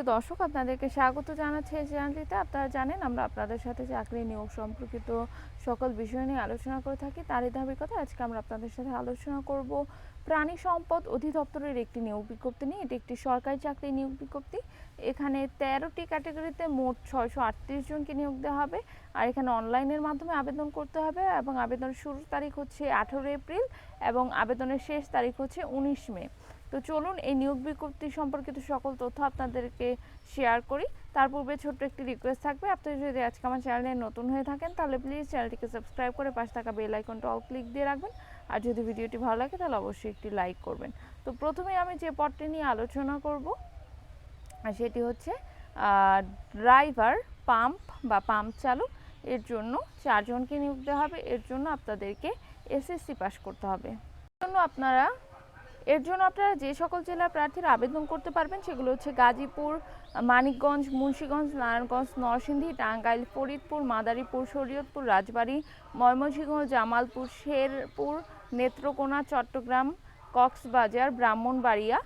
প্রিয় দর্শক, আপনাদেরকে স্বাগত জানাচ্ছি এই চ্যানেলটিতে। আপনারা জানেন, আমরা আপনাদের সাথে চাকরি নিয়োগ সম্পর্কিত সকল বিষয় নিয়ে আলোচনা করে থাকি। তারই ধারাবাহিকতা আজকে আমরা আপনাদের সাথে আলোচনা করব। প্রাণী সম্পদ অধিদপ্তরের একটি নিয়োগ বিজ্ঞপ্তি নিয়ে। এটি একটি সরকারি চাকরি নিয়োগ বিজ্ঞপ্তি। এখানে তেরোটি ক্যাটাগরিতে মোট ছয়শো আটত্রিশ জনকে নিয়োগ দেওয়া হবে। আর এখানে অনলাইনের মাধ্যমে আবেদন করতে হবে এবং আবেদনের শুরুর তারিখ হচ্ছে আঠেরো এপ্রিল এবং আবেদনের শেষ তারিখ হচ্ছে উনিশ মে। তো চলুন এই নিয়োগ বিজ্ঞপ্তি সম্পর্কিত সকল তথ্য আপনাদেরকে শেয়ার করি। তার পূর্বে ছোট্ট একটি রিকোয়েস্ট থাকবে। আপনি যদি আজকে আমার চ্যানেলে নতুন হয়ে থাকেন, তাহলে প্লিজ চ্যানেলটিকে সাবস্ক্রাইব করে পাশে থাকা বেল আইকনটা অল ক্লিক দিয়ে রাখবেন। আর যদি ভিডিওটি ভালো লাগে, তাহলে অবশ্যই একটি লাইক করবেন। তো প্রথমে আমি যে পদটি নিয়ে আলোচনা করব সেটি হচ্ছে ড্রাইভার পাম্প বা পাম্প চালক, এর জন্য চারজনকে নিয়োগ দেওয়া হবে। এর জন্য আপনাদেরকে এসএসসি পাস করতে হবে। জন্য আপনারা এর জন্য আপনারা যে সকল জেলার প্রার্থীরা আবেদন করতে পারবেন, সেগুলো হচ্ছে গাজীপুর, মানিকগঞ্জ, মুন্সীগঞ্জ, নারায়ণগঞ্জ, নরসিংদী, টাঙ্গাইল, ফরিদপুর, মাদারীপুর, শরীয়তপুর, রাজবাড়ী, ময়মনসিংহ, জামালপুর, শেরপুর, নেত্রকোনা, চট্টগ্রাম, কক্সবাজার, ব্রাহ্মণবাড়িয়া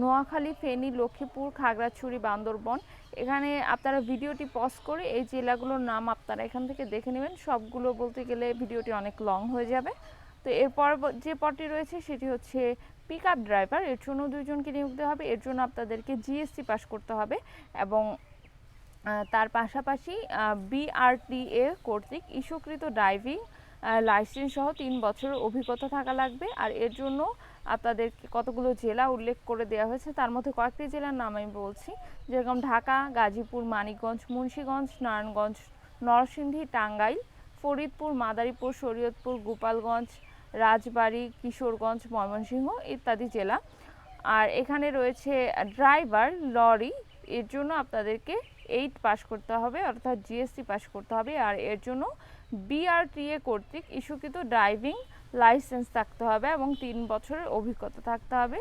নোয়াখালী, ফেনী, লক্ষ্মীপুর, খাগড়াছড়ি, বান্দরবন। এখানে আপনারা ভিডিওটি পজ করে এই জেলাগুলোর নাম আপনারা এখান থেকে দেখে নেবেন। সবগুলো বলতে গেলে ভিডিওটি অনেক লং হয়ে যাবে। তো এরপর যে পদটি রয়েছে, সেটি হচ্ছে পিক আপ ড্রাইভার এর জন্য দুইজনকে নিয়োগ দেওয়া হবে, এর জন্য আপনাদেরকে জিএসসি পাস করতে হবে এবং তার পাশাপাশি বিআরটিএ কর্তৃক ইস্যুকৃত ড্রাইভিং লাইসেন্স সহ তিন বছরের অভিজ্ঞতা থাকা লাগবে। আর এর জন্য আপনাদের কতগুলো জেলা উল্লেখ করে দেওয়া হয়েছে, তার মধ্যে কয়েকটি জেলার নাম আমি বলছি। যেরকম ঢাকা, গাজীপুর, মানিকগঞ্জ, মুন্সীগঞ্জ, নারায়ণগঞ্জ, নরসিংদী, টাঙ্গাইল, ফরিদপুর, মাদারীপুর, শরীয়তপুর, গোপালগঞ্জ রাজবাড়ী, কিশোরগঞ্জ, ময়মনসিংহ ইত্যাদি জেলা। আর এখানে রয়েছে ড্রাইভার, লরি। এর জন্য আপনাদেরকে এইট পাস করতে হবে, অর্থাৎ জিএসটি পাস করতে হবে। আর এর জন্য বিআরটিএ কর্তৃক ইস্যুকৃত ড্রাইভিং লাইসেন্স থাকতে হবে এবং তিন বছরের অভিজ্ঞতা থাকতে হবে।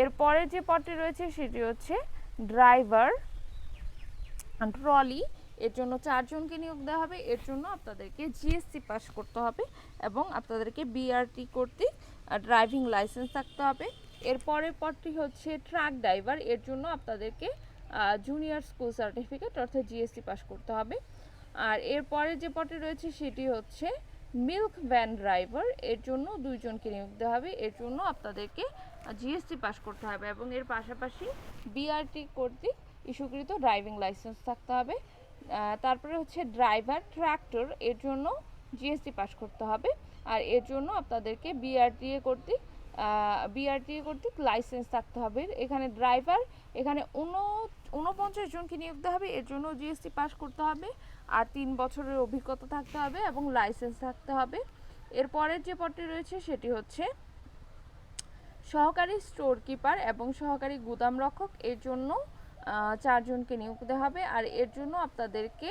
এরপরে যে পদটি রয়েছে, সেটি হচ্ছে ড্রাইভার, ট্রলি এর জন্য চারজনকে নিয়োগ দেওয়া হবে। এর জন্য আপনাদেরকে জিএসসি পাস করতে হবে এবং আপনাদেরকে বিআরটি কর্তৃক ড্রাইভিং লাইসেন্স থাকতে হবে। এরপরের পদটি হচ্ছে ট্রাক ড্রাইভার এর জন্য আপনাদেরকে জুনিয়র স্কুল সার্টিফিকেট অর্থাৎ জিএসসি পাস করতে হবে। আর এরপরে যে পদটি রয়েছে সেটি হচ্ছে মিল্ক ভ্যান ড্রাইভার এর জন্য দুইজনকে নিয়োগ দেওয়া হবে। এর জন্য আপনাদেরকে জিএসটি পাস করতে হবে এবং এর পাশাপাশি বিআরটি কর্তৃক ইস্যুকৃত ড্রাইভিং লাইসেন্স থাকতে হবে। তারপরে হচ্ছে ড্রাইভার, ট্রাক্টর, এর জন্য জিএসটি পাস করতে হবে। আর এর জন্য আপনাদেরকে বিআরটিএ কর্তৃক বিআরটিএ কর্তৃক লাইসেন্স থাকতে হবে। এখানে ড্রাইভার, এখানে উন, উনপঞ্চাশ জনকে নিয়োগ দেওয়া হবে। এর জন্য জিএসটি পাস করতে হবে। আর তিন বছরের অভিজ্ঞতা থাকতে হবে এবং লাইসেন্স থাকতে হবে। এরপরের যে পদটি রয়েছে সেটি হচ্ছে সহকারী স্টোর কিপার এবং সহকারী গুদাম রক্ষক এর জন্য চারজনকে নিয়োগ দেওয়া হবে। আর এর জন্য আপনাদেরকে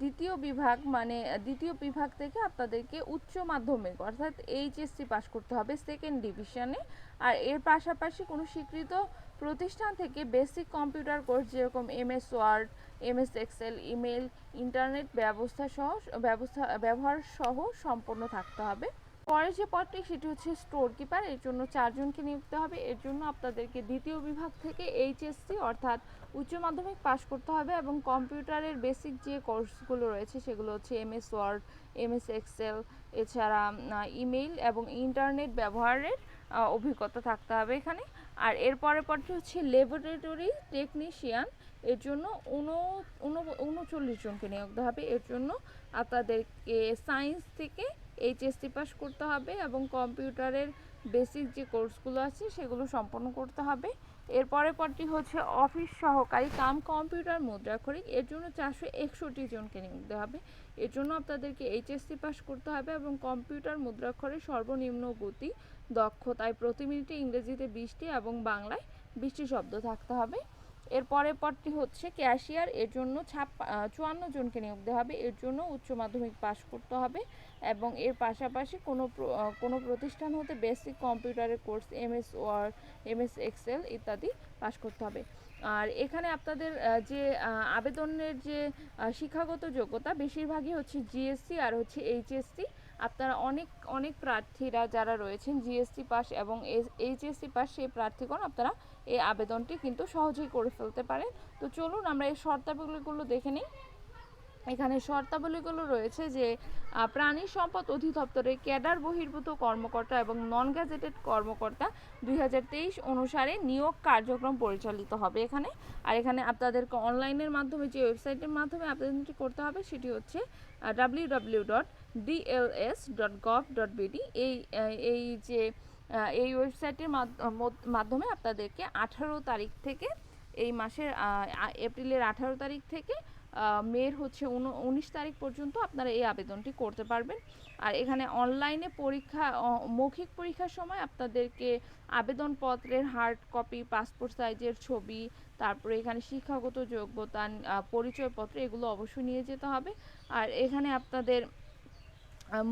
দ্বিতীয় বিভাগ মানে দ্বিতীয় বিভাগ থেকে আপনাদেরকে উচ্চ মাধ্যমিক অর্থাৎ এইচএসসি পাস করতে হবে সেকেন্ড ডিভিশনে। আর এর পাশাপাশি কোনো স্বীকৃত প্রতিষ্ঠান থেকে বেসিক কম্পিউটার কোর্স যেরকম MS Word, MS Excel email internet ব্যবস্থা সহ, ব্যবস্থা, ব্যবহার সহ সম্পন্ন থাকতে হবে। পরে যে পদটি, সেটি হচ্ছে স্টোর কিপার এর জন্য চারজনকে নিযুক্ত হবে। এর জন্য আপনাদেরকে দ্বিতীয় বিভাগ থেকে এইচএসসি অর্থাৎ উচ্চ মাধ্যমিক পাশ করতে হবে এবং কম্পিউটারের বেসিক যে কোর্সগুলো রয়েছে, সেগুলো হচ্ছে এমএস ওয়ার্ড এমএস এক্সেল এছাড়া ইমেইল এবং ইন্টারনেট ব্যবহারের অভিজ্ঞতা থাকতে হবে এখানে। আর এর পরের পরটি হচ্ছে ল্যাবরেটরি টেকনিশিয়ান এর জন্য উনো, উনো- উনচল্লিশ জনকে নিয়োগ দেওয়া হবে। এর জন্য আপনাদেরকে সায়েন্স থেকে এইচএসসি পাস করতে হবে এবং কম্পিউটারের বেসিক যে কোর্সগুলো আছে, সেগুলো সম্পন্ন করতে হবে। এরপরে পরটি হচ্ছে অফিস সহকারী কাম কম্পিউটার মুদ্রা মুদ্রাক্ষরিক এর জন্য চারশো একষট্টি জনকে নিয়োগ দেওয়া হবে। এর জন্য আপনাদেরকে এইচএসসি পাস করতে হবে এবং কম্পিউটার মুদ্রাক্ষরের সর্বনিম্ন গতি, দক্ষতায় প্রতি মিনিটে ইংরেজিতে বিশটি এবং বাংলায় বিশটি শব্দ থাকতে হবে। এর পরের পরটি হচ্ছে ক্যাশিয়ার, এর জন্য ছাপ্পা চুয়ান্ন জনকে নিয়োগ দেওয়া হবে, এর জন্য উচ্চ মাধ্যমিক পাস করতে হবে এবং এর পাশাপাশি কোনো কোনো প্রতিষ্ঠান হতে বেসিক কম্পিউটারের course, MS Word MS Excel ইত্যাদি পাস করতে হবে। আর এখানে আপনাদের যে আবেদনের যে শিক্ষাগত যোগ্যতা, বেশিরভাগই হচ্ছে জিএসসি আর হচ্ছে এইচএসসি। আপনারা অনেক অনেক প্রার্থীরা যারা রয়েছেন জিএসটি পাস এবং এইচএসসি পাস সেই প্রার্থীগণ আপনারা এই আবেদনটি কিন্তু সহজেই করে ফেলতে পারেন। তো চলুন আমরা এই শর্তাবলীগুলো দেখে নিই। এখানে শর্তাবলীগুলো রয়েছে যে প্রাণী সম্পদ অধিদপ্তরের ক্যাডার বহির্ভূত কর্মকর্তা এবং নন গ্যাজেটেড কর্মকর্তা দুই হাজার তেইশ অনুসারে নিয়োগ কার্যক্রম পরিচালিত হবে এখানে। আর এখানে আপনাদেরকে অনলাইনের মাধ্যমে যে ওয়েবসাইটের মাধ্যমে আবেদনটি করতে হবে, সেটি হচ্ছে W W dot DLS dot gov dot এই এই যে এই ওয়েবসাইটের মাধ্য- মাধ্যমে আপনাদেরকে আঠারো তারিখ থেকে এই মাসের এপ্রিলের আঠারো তারিখ থেকে মের হচ্ছে উন- উনিশ তারিখ পর্যন্ত আপনারা এই আবেদনটি করতে পারবেন। আর এখানে অনলাইনে পরীক্ষা মৌখিক পরীক্ষার সময় আপনাদেরকে আবেদনপত্রের হার্ড কপি পাসপোর্ট সাইজের ছবি, তারপরে এখানে শিক্ষাগত যোগ্যতা পরিচয়পত্র এগুলো অবশ্যই নিয়ে যেতে হবে। আর এখানে আপনাদের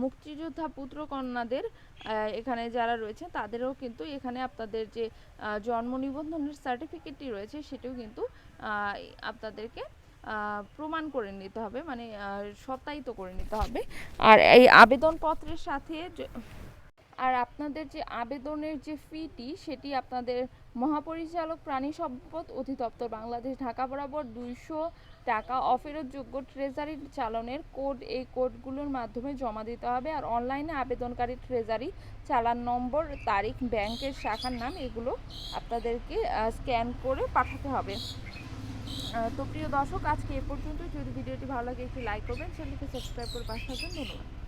মুক্তিযোদ্ধা পুত্র কন্যাদের এখানে যারা রয়েছে, তাদেরও কিন্তু এখানে আপনাদের যে জন্ম নিবন্ধনের সার্টিফিকেটটি রয়েছে, সেটিও কিন্তু আপনাদেরকে প্রমাণ করে নিতে হবে মানে সত্যায়িত করে নিতে হবে। আর এই আবেদনপত্রের সাথে আর আপনাদের যে আবেদনের যে ফিটি সেটি আপনাদের মহাপরিচালক প্রাণী সম্পদ অধিদপ্তর বাংলাদেশ ঢাকা বরাবর দুইশো টাকা অফেরতযোগ্য ট্রেজারি চালানের কোড, এই কোডগুলোর মাধ্যমে জমা দিতে হবে। আর অনলাইনে আবেদনকারী ট্রেজারি চালান নম্বর, তারিখ, ব্যাংকের শাখার নাম, এগুলো আপনাদেরকে স্ক্যান করে পাঠাতে হবে। তো প্রিয় দর্শক, আজকে এ পর্যন্ত যদি ভিডিওটি ভালো লাগে, একটি লাইক করবেন চ্যানেলকে সাবস্ক্রাইব করে পাশে থাকবেন। ধন্যবাদ।